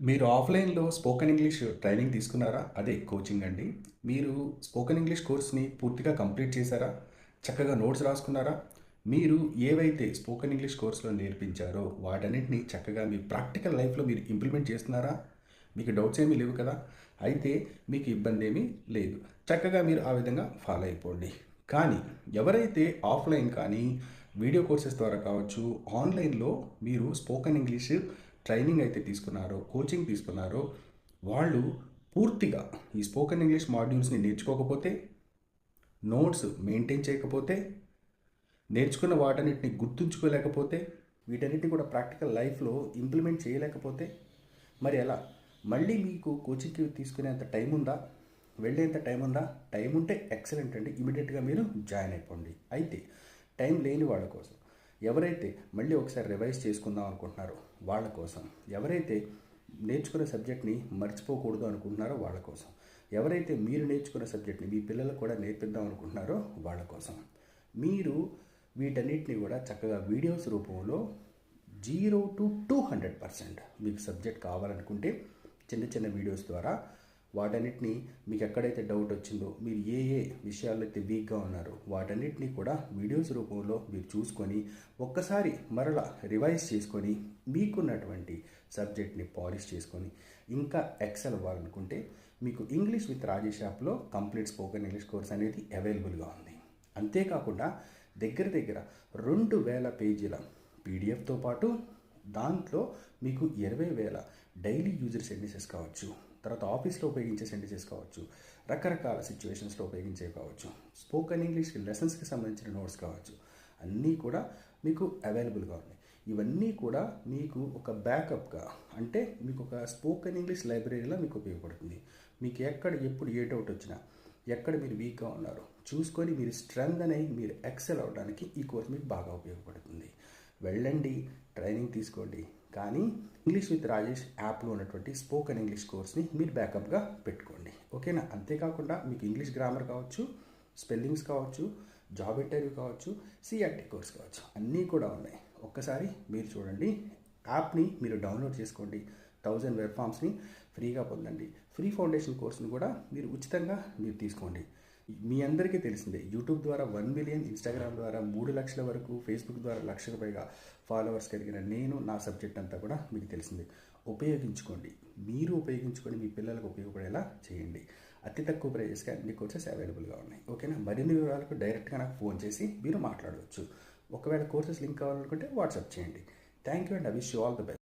మీరు ఆఫ్లైన్లో spoken English training తీసుకున్నారా? అదే కోచింగ్ అండి. మీరు స్పోకెన్ ఇంగ్లీష్ కోర్స్ని పూర్తిగా కంప్లీట్ చేశారా? చక్కగా నోట్స్ రాసుకున్నారా? మీరు ఏవైతే స్పోకెన్ ఇంగ్లీష్ కోర్సులో నేర్పించారో వాటన్నింటినీ చక్కగా మీ ప్రాక్టికల్ లైఫ్లో మీరు ఇంప్లిమెంట్ చేస్తున్నారా? మీకు డౌట్స్ ఏమీ లేవు కదా? అయితే మీకు ఇబ్బంది ఏమీ లేదు. చక్కగా మీరు ఆ విధంగా ఫాలో అయిపోండి. కానీ ఎవరైతే ఆఫ్లైన్ కానీ వీడియో కోర్సెస్ ద్వారా కావచ్చు ఆన్లైన్లో మీరు స్పోకెన్ ఇంగ్లీష్ ట్రైనింగ్ అయితే తీసుకున్నారో కోచింగ్ తీసుకున్నారో వాళ్ళు పూర్తిగా ఈ స్పోకెన్ ఇంగ్లీష్ మాడ్యూల్స్ని నేర్చుకోకపోతే నోట్స్ మెయింటైన్ చేయకపోతే నేర్చుకున్న వాటన్నిటిని గుర్తుంచుకోలేకపోతే వీటన్నిటిని కూడా ప్రాక్టికల్ లైఫ్లో ఇంప్లిమెంట్ చేయలేకపోతే మరి ఎలా? మళ్ళీ మీకు కోచింగ్కి తీసుకునేంత టైం ఉందా? వెళ్ళేంత టైం ఉందా? టైం ఉంటే ఎక్సలెంట్ అండి. ఇమీడియట్గా మీరు జాయిన్ అయిపోండి. అయితే టైం లేని వాళ్ళ కోసం. ఎవరైతే మళ్ళీ ఒకసారి రివైజ్ చేసుకుందాం అనుకుంటున్నారో వాళ్ళ కోసం ఎవరైతే నేర్చుకున్న సబ్జెక్ట్ని మర్చిపోకూడదు అనుకుంటున్నారో వాళ్ళ కోసం ఎవరైతే మీరు నేర్చుకున్న సబ్జెక్ట్ని మీ పిల్లలకు కూడా నేర్పిద్దాం అనుకుంటున్నారో వాళ్ళ కోసం మీరు వీటన్నిటిని కూడా చక్కగా వీడియోస్ రూపంలో zero to two hundred percent మీకు సబ్జెక్ట్ కావాలనుకుంటే చిన్న చిన్న వీడియోస్ ద్వారా వాటన్నిటిని మీకు ఎక్కడైతే డౌట్ వచ్చిందో మీరు ఏ ఏ విషయాల్లో అయితే వీక్గా ఉన్నారో వాటన్నిటిని కూడా వీడియోస్ రూపంలో మీరు చూసుకొని ఒక్కసారి మరలా రివైజ్ చేసుకొని మీకున్నటువంటి సబ్జెక్ట్ని పాలిష్ చేసుకొని ఇంకా ఎక్సెల్ అవ్వాలనుకుంటే మీకు ఇంగ్లీష్ విత్ రాజేష్ యాప్లో కంప్లీట్ స్పోకెన్ ఇంగ్లీష్ కోర్స్ అనేది అవైలబుల్గా ఉంది. అంతేకాకుండా దగ్గర దగ్గర రెండు వేల పేజీల పీడిఎఫ్తో పాటు దాంట్లో మీకు ఇరవై వేల డైలీ యూజర్ సెంటెన్సెస్ కావచ్చు తర్వాత ఆఫీస్లో ఉపయోగించే సెంటెన్సెస్ కావచ్చు రకరకాల సిచ్యువేషన్స్లో ఉపయోగించే కావచ్చు స్పోకెన్ ఇంగ్లీష్ లెసన్స్కి సంబంధించిన నోట్స్ కావచ్చు అన్నీ కూడా మీకు అవైలబుల్గా ఉన్నాయి. ఇవన్నీ కూడా మీకు ఒక బ్యాకప్గా అంటే మీకు ఒక స్పోకెన్ ఇంగ్లీష్ లైబ్రరీలో మీకు ఉపయోగపడుతుంది. మీకు ఎక్కడ ఎప్పుడు ఏ డౌట్ వచ్చినా ఎక్కడ మీరు వీక్గా ఉన్నారో చూసుకొని మీరు స్ట్రెంగ్ అనేది మీరు ఎక్సెల్ అవడానికి ఈ కోర్స్ మీకు బాగా ఉపయోగపడుతుంది. వెళ్ళండి ట్రైనింగ్ తీసుకోండి. కానీ ఇంగ్లీష్ విత్ రాజేష్ యాప్లో ఉన్నటువంటి స్పోకెన్ ఇంగ్లీష్ కోర్స్ని మీరు బ్యాకప్గా పెట్టుకోండి. ఓకేనా? అంతేకాకుండా మీకు ఇంగ్లీష్ గ్రామర్ కావచ్చు స్పెల్లింగ్స్ కావచ్చు జాబ్ ఇంటర్వ్యూ కావచ్చు సిఆర్టీ కోర్స్ కావచ్చు. అన్నీ కూడా ఉన్నాయి. ఒక్కసారి మీరు చూడండి. యాప్ని మీరు డౌన్లోడ్ చేసుకోండి. థౌజండ్ వెబ్ ఫామ్స్ని ఫ్రీగా పొందండి. ఫ్రీ ఫౌండేషన్ కోర్స్ని కూడా మీరు ఉచితంగా మీరు తీసుకోండి. మీ అందరికీ తెలిసిందే యూట్యూబ్ ద్వారా వన్ మిలియన్ ఇన్స్టాగ్రామ్ ద్వారా మూడు లక్షల వరకు ఫేస్బుక్ ద్వారా లక్షకు పైగా ఫాలోవర్స్ కలిగిన నేను నా సబ్జెక్ట్ అంతా కూడా మీకు తెలిసిందే. ఉపయోగించుకోండి. మీరు ఉపయోగించుకొని మీ పిల్లలకు ఉపయోగపడేలా చేయండి. అతి తక్కువ ప్రైజెస్గా అన్ని కోర్సెస్ అవైలబుల్గా ఉన్నాయి. ఓకేనా? మరిన్ని వివరాలకు డైరెక్ట్గా నాకు ఫోన్ చేసి మీరు మాట్లాడవచ్చు. ఒకవేళ కోర్సెస్ లింక్ కావాలనుకుంటే వాట్సాప్ చేయండి. Thank you and I wish you all the best